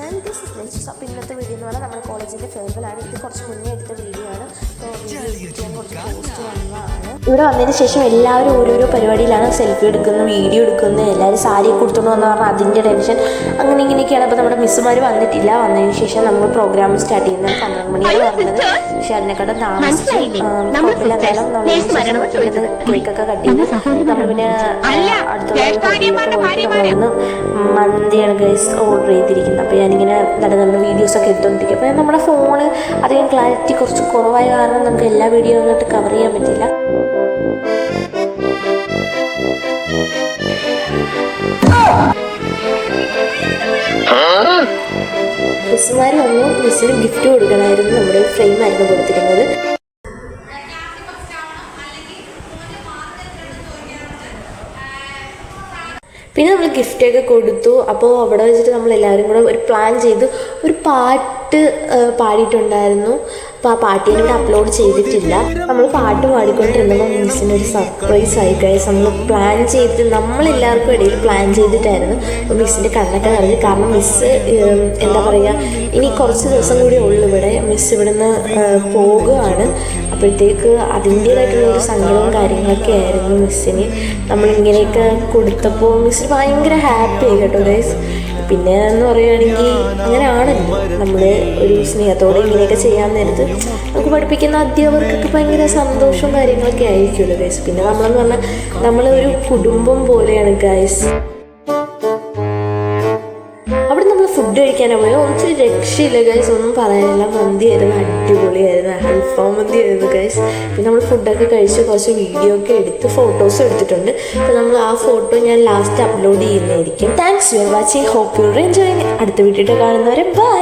And this is next video എന്ന് പറഞ്ഞാൽ നമ്മുടെ കോളേജിന്റെ ഫെയർവെൽ ഇത് കുറച്ച് മുന്നേ എടുത്ത വീഡിയോ ആണ്. സോ വീഡിയോ കുറച്ച് പോസ്റ്റ് ഇവിടെ വന്നതിന് ശേഷം എല്ലാവരും ഓരോരോ പരിപാടിയിലാണ് സെൽഫി എടുക്കുന്നു വീഡിയോ എടുക്കുന്നു എല്ലാവരും സാരി കൊടുത്തോണ്ട് എന്ന് പറഞ്ഞാൽ അതിന്റെ ടെൻഷൻ അങ്ങനെ ഇങ്ങനെയൊക്കെയാണ് അപ്പോൾ നമ്മുടെ മിസ്സുമാർ വന്നിട്ടില്ല. വന്നതിന് ശേഷം നമ്മൾ പ്രോഗ്രാം സ്റ്റാർട്ട് ചെയ്യുന്നത് പന്ത്രണ്ട് മണിയാണ് പറഞ്ഞത് പക്ഷെ അതിനെക്കാട്ടും താമസിച്ച് കേക്കൊക്കെ കട്ട് ചെയ്ത്. നമ്മൾ പിന്നെ അടുത്തുള്ള മന്തിയാണ് ഗൈസ് ഓർഡർ ചെയ്തിരിക്കുന്നത്. അപ്പോൾ ഞാനിങ്ങനെ നടന്ന വീഡിയോസൊക്കെ എടുത്തുകൊണ്ടിരിക്കും അപ്പോൾ നമ്മുടെ ഫോണ് അധികം ക്ലാരിറ്റി കുറച്ച് കുറവായ കാരണം നമുക്ക് എല്ലാ വീഡിയോകളായിട്ട് കവർ ചെയ്യാൻ പറ്റില്ല. മിസ്സുമാർ വന്നു മിസ്സിന് ഗിഫ്റ്റ് കൊടുക്കണമായിരുന്നു നമ്മുടെ ഫ്രെയിം ആയിരുന്നു കൊടുത്തിരുന്നത്. പിന്നെ നമ്മൾ ഗിഫ്റ്റൊക്കെ കൊടുത്തു. അപ്പോൾ അവിടെ വെച്ചിട്ട് നമ്മൾ എല്ലാവരും കൂടെ ഒരു പ്ലാൻ ചെയ്തു. ഒരു പാട്ട് പാടിയിട്ടുണ്ടായിരുന്നു. അപ്പോൾ ആ പാട്ട് ഞാനിവിടെ അപ്ലോഡ് ചെയ്തിട്ടില്ല. നമ്മൾ പാട്ട് പാടിക്കൊണ്ടിരുന്നപ്പോൾ മിസ്സിന് ഒരു സർപ്രൈസ് ആയി ഗൈസ് നമ്മൾ പ്ലാൻ ചെയ്തിട്ട് നമ്മളെല്ലാവർക്കും ഇടയിൽ പ്ലാൻ ചെയ്തിട്ടായിരുന്നു അപ്പോൾ മിസ്സിന്റെ കണ്ണൊക്കെ നിറഞ്ഞു. കാരണം മിസ്സ് എന്താ പറയുക ഇനി കുറച്ച് ദിവസം കൂടി ഉള്ളു ഇവിടെ. മിസ് ഇവിടുന്ന് പോവുകയാണ് അപ്പോഴത്തേക്ക് അതിന്റേതായിട്ടുള്ള ഒരു സങ്കടവും കാര്യങ്ങളൊക്കെ ആയിരുന്നു മിസ്സിന്. നമ്മളിങ്ങനെയൊക്കെ കൊടുത്തപ്പോൾ മിസ്സിന് ഭയങ്കര ആയി കേട്ടോ ഗൈസ് പിന്നെ എന്ന് പറയുകയാണെങ്കിൽ അങ്ങനെയാണല്ലോ നമ്മൾ ഒരു സ്നേഹത്തോടെ ഇങ്ങനെയൊക്കെ ചെയ്യാൻ നേരത്ത് നമുക്ക് പഠിപ്പിക്കുന്ന അധ്യാപകർക്കൊക്കെ ഭയങ്കര സന്തോഷവും കാര്യങ്ങളൊക്കെ ആയിരിക്കുമല്ലോ ഗൈസ് പിന്നെ നമ്മളെന്ന് പറഞ്ഞാൽ നമ്മളൊരു കുടുംബം പോലെയാണ് ഗൈസ് ഫുഡ് കഴിക്കാനാണ് പോയത് ഒന്നും രക്ഷയില്ല ഗൈസ് ഒന്നും പറയാനില്ല. മന്തിയായിരുന്നു അടിപൊളിയായിരുന്നു. അൽഫാം മന്തിയായിരുന്നു ഗൈസ് പിന്നെ നമ്മൾ ഫുഡൊക്കെ കഴിച്ച് കുറച്ച് വീഡിയോ ഒക്കെ എടുത്ത് ഫോട്ടോസും എടുത്തിട്ടുണ്ട്. അപ്പോൾ നമ്മൾ ആ ഫോട്ടോ ഞാൻ ലാസ്റ്റ് അപ്ലോഡ് ചെയ്യുന്നതായിരിക്കും. Thanks for watching hope you enjoy അടുത്ത വീഡിയോ കാണുന്നവരെ ബൈ